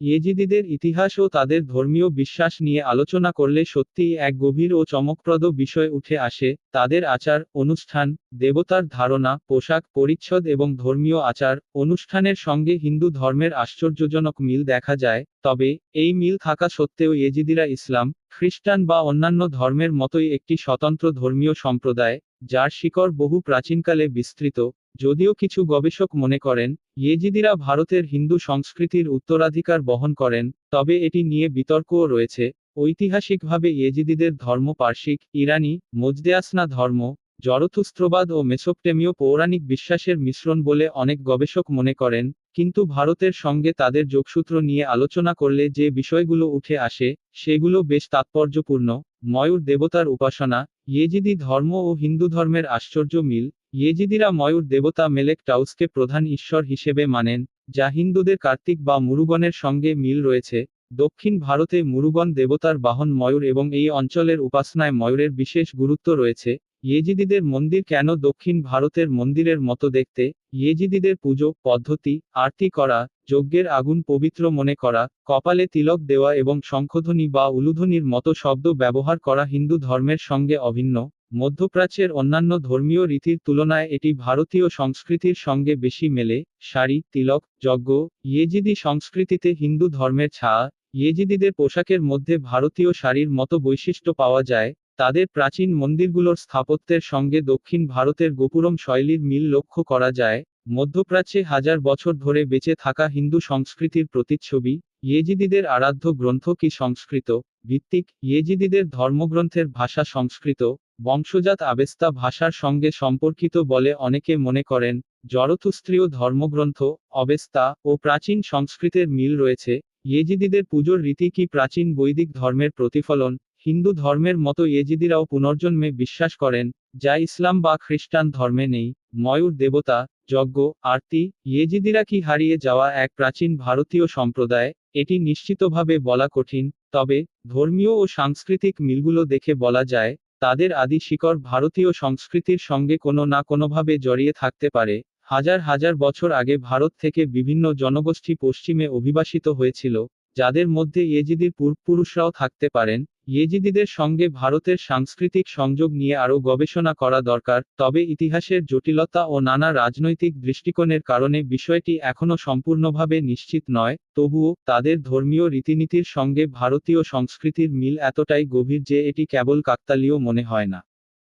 ইয়েজিদিদের ইতিহাস ও তাদের ধর্মীয় বিশ্বাস নিয়ে আলোচনা করলে সত্যিই এক গভীর ও চমকপ্রদ বিষয় উঠে আসে, তাদের আচার, অনুষ্ঠান, দেবতার ধারণা, পোশাক, পরিচ্ছদ এবং ধর্মীয় আচার। অনুষ্ঠানের সঙ্গে হিন্দু ধর্মের আশ্চর্যজনক মিল দেখা যায়, তবে এই মিল থাকা সত্ত্বেও ইয়েজিদিরা ইসলাম, খ্রিস্টান বা অন্যান্য ধর্মের মতোই একটি স্বতন্ত্র ধর্মীয় সম্প্রদায়। যার শিকড় বহু প্রাচীনকালে বিস্তৃত, যদিও কিছু গবেষক মনে করেন, ইয়েজিদিরা ভারতের হিন্দু সংস্কৃতির উত্তরাধিকার বহন করেন, তবে এটি নিয়ে বিতর্কও রয়েছে। ঐতিহাসিকভাবে ইয়েজিদিদের ধর্ম পার্শ্বিক, ইরানি, মজদেয়াসনা ধর্ম জরথুস্ত্রবাদ ও মেসোপটেমীয় পৌরাণিক বিশ্বাসের মিশ্রণ বলে অনেক গবেষক মনে করেন কিন্তু ভারতের সঙ্গে তাদের যোগসূত্র নিয়ে আলোচনা করলে যে বিষয়গুলো উঠে আসে, সেগুলো বেশ তাৎপর্যপূর্ণ। ময়ূর দেবতার উপাসনা, ইয়েজিদি ধর্ম ও হিন্দু ধর্মের আশ্চর্য মিল। ইয়েজিদিরা ময়ূর দেবতা মেলেক টাউসকে প্রধান ঈশ্বর হিসেবে মানেন, যা হিন্দুদের কার্তিক বা মুরুগনের সঙ্গে মিল রয়েছে। দক্ষিণ ভারতে মুরুগন দেবতার বাহন ময়ূর এবং এই অঞ্চলের উপাসনায় ময়ূরের বিশেষ গুরুত্ব রয়েছে। ইয়েজিদিদের মন্দির কেন দক্ষিণ ভারতের মন্দিরের মতো দেখতে? ইয়েজিদিদের পুজো, পদ্ধতি, আরতি করা, যজ্ঞের আগুন পবিত্র মনে করা, কপালে তিলক দেওয়া এবং শঙ্খধ্বনি বা উলুধ্বনির মতো শব্দ ব্যবহার করা হিন্দু ধর্মের সঙ্গে অভিন্ন। মধ্যপ্রাচ্যের অন্যান্য ধর্মীয় রীতির তুলনায় এটি ভারতীয় সংস্কৃতির সঙ্গে বেশি মেলে। শাড়ি, তিলক, যজ্ঞ, ইয়েজিদি সংস্কৃতিতে হিন্দু ধর্মের ছায়া। ইয়েজিদিদের পোশাকের মধ্যে ভারতীয় শাড়ির মতো বৈশিষ্ট্য পাওয়া যায়। তাদের প্রাচীন মন্দিরগুলোর স্থাপত্যের সঙ্গে দক্ষিণ ভারতের গোপুরম শৈলীর মিল লক্ষ্য করা যায়। মধ্যপ্রাচ্যে হাজার বছর ধরে বেঁচে থাকা হিন্দু সংস্কৃতির প্রতিচ্ছবি, ইয়েজিদিদের আরাধ্য গ্রন্থ কি সংস্কৃত, ভিত্তিক, ইয়েজিদিদের ধর্মগ্রন্থের ভাষা সংস্কৃত, বংশজাত আবেস্তা ভাষার সঙ্গে সম্পর্কিত বলে অনেকে মনে করেন জরথুস্ত্রীয় ধর্মগ্রন্থ, অবেস্তা ও প্রাচীন সংস্কৃতের মিল রয়েছে। ইয়েজিদিদের পুজোর রীতি কি প্রাচীন বৈদিক ধর্মের প্রতিফলন হিন্দু ধর্মের মতো ইয়েজিদিরাও পুনর্জন্মে বিশ্বাস করেন, যা ইসলাম বা খ্রিস্টান ধর্মে নেই, ময়ূর দেবতা, যজ্ঞ, আরতি, ইয়েজিদিরা কি হারিয়ে যাওয়া এক প্রাচীন ভারতীয় সম্প্রদায়, এটি নিশ্চিতভাবে বলা কঠিন, তবে, ধর্মীয় ও সাংস্কৃতিক মিলগুলো দেখে বলা যায়, তাদের আদি শিকড় ভারতীয় সংস্কৃতির সঙ্গে কোনো না কোনোভাবে জড়িয়ে থাকতে পারে, হাজার হাজার বছর আগে ভারত থেকে বিভিন্ন জনগোষ্ঠী পশ্চিমে অভিবাসিত হয়েছিল, যাদের মধ্যে ইয়েজিদির পূর্বপুরুষরাও থাকতে পারেন ইয়েজিদিদের সঙ্গে ভারতের সাংস্কৃতিক সংযোগ নিয়ে আরও গবেষণা করা দরকার, তবে ইতিহাসের জটিলতা ও নানা রাজনৈতিক দৃষ্টিকোণের কারণে বিষয়টি এখনও সম্পূর্ণভাবে নিশ্চিত নয়, তবুও তাদের ধর্মীয় রীতিনীতির সঙ্গে ভারতীয় সংস্কৃতির মিল এতটাই গভীর যে এটি কেবল কাকতালীয় মনে হয় না।